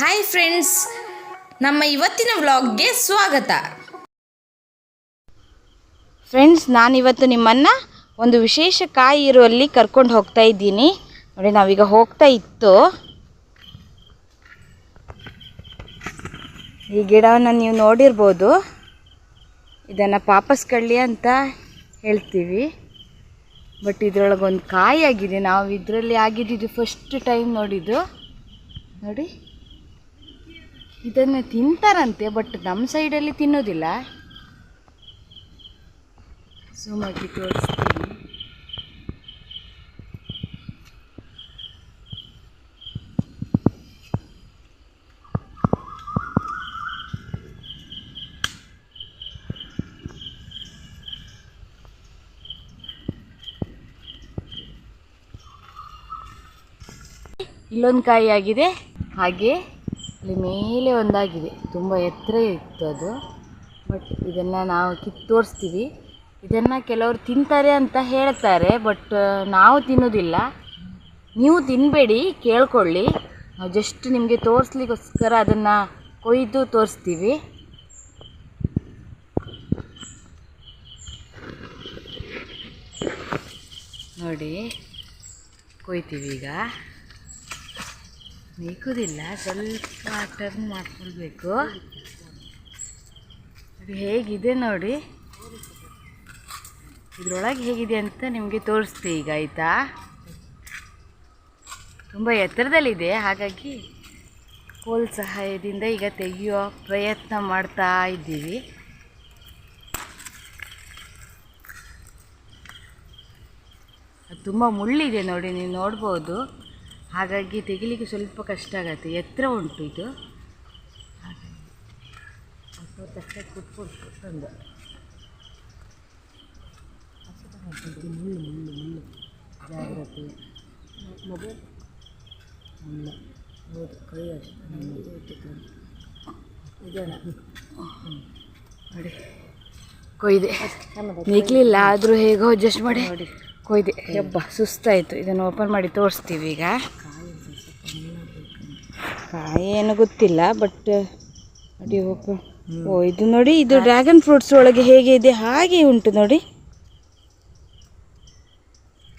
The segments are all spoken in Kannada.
ಹಾಯ್ ಫ್ರೆಂಡ್ಸ್ ನಮ್ಮ ಇವತ್ತಿನ ವ್ಲಾಗ್ಗೆ ಸ್ವಾಗತ. ಫ್ರೆಂಡ್ಸ್ ನಾನಿವತ್ತು ನಿಮ್ಮನ್ನು ಒಂದು ವಿಶೇಷ ಕಾಯಿ ಇರುವಲ್ಲಿ ಕರ್ಕೊಂಡು ಹೋಗ್ತಾ ಇದ್ದೀನಿ. ನೋಡಿ, ನಾವೀಗ ಹೋಗ್ತಾ ಇತ್ತು. ಈ ಗಿಡವನ್ನು ನೀವು ನೋಡಿರ್ಬೋದು. ಇದನ್ನು ಪಾಪಸ್ ಕಳ್ಳಿ ಅಂತ ಹೇಳ್ತೀವಿ. ಬಟ್ ಇದ್ರೊಳಗೆ ಒಂದು ಕಾಯಿ ಆಗಿದೆ. ನಾವು ಇದರಲ್ಲಿ ಆಗಿದ್ದು ಫಸ್ಟ್ ಟೈಮ್ ನೋಡಿದ್ದು. ನೋಡಿ. ಇದನ್ನು ತಿಂತಾರಂತೆ ಬಟ್ ನಮ್ಮ ಸೈಡಲ್ಲಿ ತಿನ್ನೋದಿಲ್ಲ. ಸುಮಾಗಿ ತೋರಿಸ್ತೀನಿ. ಇಲ್ಲೊಂದು ಕಾಯಿ ಆಗಿದೆ. ಹಾಗೆ ಇಲ್ಲಿ ಮೇಲೆ ಒಂದಾಗಿದೆ. ತುಂಬ ಎತ್ತರ ಇತ್ತು ಅದು. ಬಟ್ ಇದನ್ನು ನಾವು ಕಿತ್ತು ತೋರಿಸ್ತೀವಿ. ಇದನ್ನು ಕೆಲವರು ತಿಂತಾರೆ ಅಂತ ಹೇಳ್ತಾರೆ ಬಟ್ ನಾವು ತಿನ್ನೋದಿಲ್ಲ. ನೀವು ತಿನ್ನಬೇಡಿ ಕೇಳ್ಕೊಳ್ಳಿ. ನಾವು ಜಸ್ಟ್ ನಿಮಗೆ ತೋರಿಸ್ಲಿಕ್ಕೋಸ್ಕರ ಅದನ್ನು ಕೊಯ್ದು ತೋರಿಸ್ತೀವಿ. ನೋಡಿ, ಕೊಯ್ತೀವಿ ಈಗ. ಬೇಕುದಿಲ್ಲ, ಸ್ವಲ್ಪ ಟರ್ನ್ ಮಾಡ್ಕೊಳ್ಬೇಕು. ಅದು ಹೇಗಿದೆ ನೋಡಿ. ಇದರೊಳಗೆ ಹೇಗಿದೆ ಅಂತ ನಿಮಗೆ ತೋರಿಸ್ತೀವಿ ಈಗ, ಆಯಿತಾ? ತುಂಬ ಎತ್ತರದಲ್ಲಿದೆ, ಹಾಗಾಗಿ ಕೋಲ್ ಸಹಾಯದಿಂದ ಈಗ ತೆಗೆಯೋ ಪ್ರಯತ್ನ ಮಾಡ್ತಾ ಇದ್ದೀವಿ. ಅದು ತುಂಬ ಮುಳ್ಳಿದೆ ನೋಡಿ, ನೀವು ನೋಡ್ಬೋದು. ಹಾಗಾಗಿ ತೆಗಿಲಿಕ್ಕೆ ಸ್ವಲ್ಪ ಕಷ್ಟ ಆಗತ್ತೆ. ಎತ್ತರ ಉಂಟು ಇದು. ಸ್ವಲ್ಪ ಕಷ್ಟ ಕುತ್ಕೊಂಡು ತಂದು. ಮುಳ್ಳು ಮುಳ್ಳು ಮುಳ್ಳು ಜಾಗ್ರತೆ. ಮೊಬೈಲ್ ಮುಳ್ಳು ಹೌದು ಕೈ ಅಷ್ಟು ನೋಡಿ ಕೊಯ್ದೆ. ನಿಗ್ಲಿಲ್ಲ ಆದರೂ ಹೇಗೋ ಅಡ್ಜಸ್ಟ್ ಮಾಡಿ ನೋಡಿ. ಕೊಯ್ದೆ. ಹಬ್ಬ ಸುಸ್ತಾಯಿತು. ಇದನ್ನು ಓಪನ್ ಮಾಡಿ ತೋರಿಸ್ತೀವಿ ಈಗ. ಏನು ಗೊತ್ತಿಲ್ಲ ಬಟ್ ನೋಡಿ ಓಪನ್ ಓ ಇದು ನೋಡಿ ಇದು ಡ್ರ್ಯಾಗನ್ ಫ್ರೂಟ್ಸ್ ಒಳಗೆ ಹೇಗೆ ಇದೆ ಹಾಗೆ ಉಂಟು ನೋಡಿ.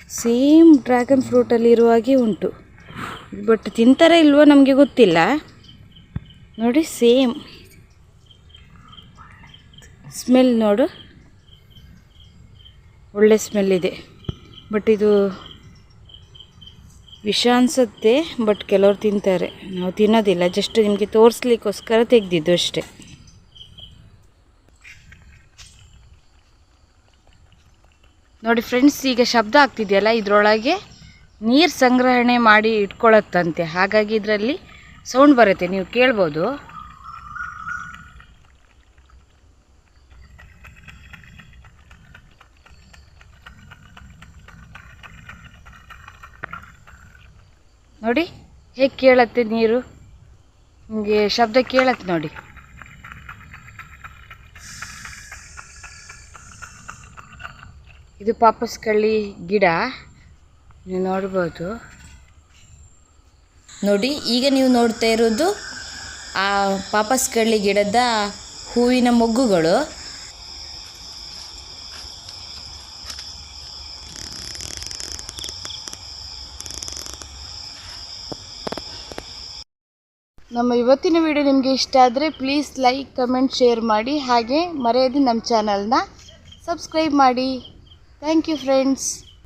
ಸೇಮ್ ಡ್ರ್ಯಾಗನ್ ಫ್ರೂಟಲ್ಲಿ ಇರುವ ಹಾಗೆ ಉಂಟು. ಬಟ್ ತಿಂತಾರ ಇಲ್ವೋ ನಮಗೆ ಗೊತ್ತಿಲ್ಲ. ನೋಡಿ ಸೇಮ್ ಸ್ಮೆಲ್ ನೋಡು. ಒಳ್ಳೆ ಸ್ಮೆಲ್ ಇದೆ. ಬಟ್ ಇದು ವಿಷ ಅನಿಸುತ್ತೆ ಬಟ್ ಕೆಲವ್ರು ತಿಂತಾರೆ. ನಾವು ತಿನ್ನೋದಿಲ್ಲ ಜಸ್ಟ್ ನಿಮಗೆ ತೋರಿಸ್ಲಿಕ್ಕೋಸ್ಕರ ತೆಗೆದಿದ್ದು ಅಷ್ಟೇ. ನೋಡಿ ಫ್ರೆಂಡ್ಸ್ ಈಗ ಶಬ್ದ ಆಗ್ತಿದೆಯಲ್ಲ, ಇದರೊಳಗೆ ನೀರು ಸಂಗ್ರಹಣೆ ಮಾಡಿ ಇಟ್ಕೊಳ್ಳುತ್ತಂತೆ ಹಾಗಾಗಿ ಇದರಲ್ಲಿ ಸೌಂಡ್ ಬರುತ್ತೆ, ನೀವು ಕೇಳ್ಬೋದು. ನೋಡಿ, ಹೇಗೆ ಕೇಳತ್ತೆ ನೀರು? ನಿಮಗೆ ಶಬ್ದ ಕೇಳತ್ತೆ ನೋಡಿ. ಇದು ಪಾಪಸ್ ಕಳ್ಳಿ ಗಿಡ. ನೀವು ನೋಡ್ಬೋದು. ನೋಡಿ, ಈಗ ನೀವು ನೋಡ್ತಾ ಇರೋದು ಆ ಪಾಪಸ್ ಕಳ್ಳಿ ಗಿಡದ ಹೂವಿನ ಮೊಗ್ಗುಗಳು. ನಮ್ಮ ಇವತ್ತಿನ ವಿಡಿಯೋ ನಿಮಗೆ ಇಷ್ಟ ಆದರೆ ಪ್ಲೀಸ್ ಲೈಕ್ ಕಮೆಂಟ್ ಶೇರ್ ಮಾಡಿ. ಹಾಗೆ ಮರೆಯದೆ ನಮ್ಮ ಚಾನಲ್ನ ಸಬ್ಸ್ಕ್ರೈಬ್ ಮಾಡಿ. Thank you friends